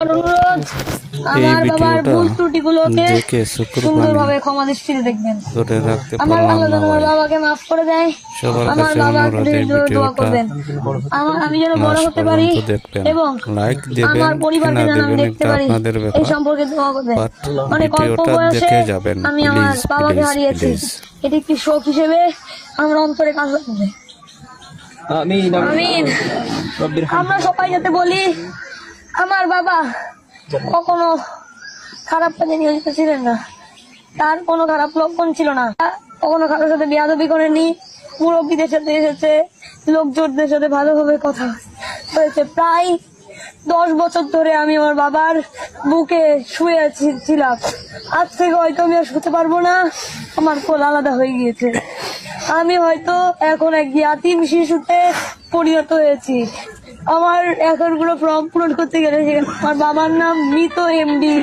অনুরোধ আমার ক্ষমা আমি এই আমি এটি একটি শোক হিসেবে আমরা অন্তরে কাজ আমরা সবাই যাতে বলি আমার বাবা কখনো খারাপ কাজে নিয়োজিত ছিলেন না। তার কোনো খারাপ লক্ষণ ছিল না। কখনো কারোর সাথে বিয়াদবি করেনি মুরব্বীদের সাথে এসেছে, লোকজনদের সাথে ভালোভাবে কথা হয়েছে। প্রায় দশ বছর ধরে আমি আমার বাবার বুকে শুয়ে ছিলাম। আজ থেকে হয়তো আমি আর শুতে পারব না। আমার কোল আলাদা হয়ে গিয়েছে। আমি হয়তো এখন এক ইয়াতিম শিশুতে পরিণত হয়েছি। আমার এখন পুরো ফর্ম পূরণ করতে গেলে আমার বাবার নাম মৃত এমডি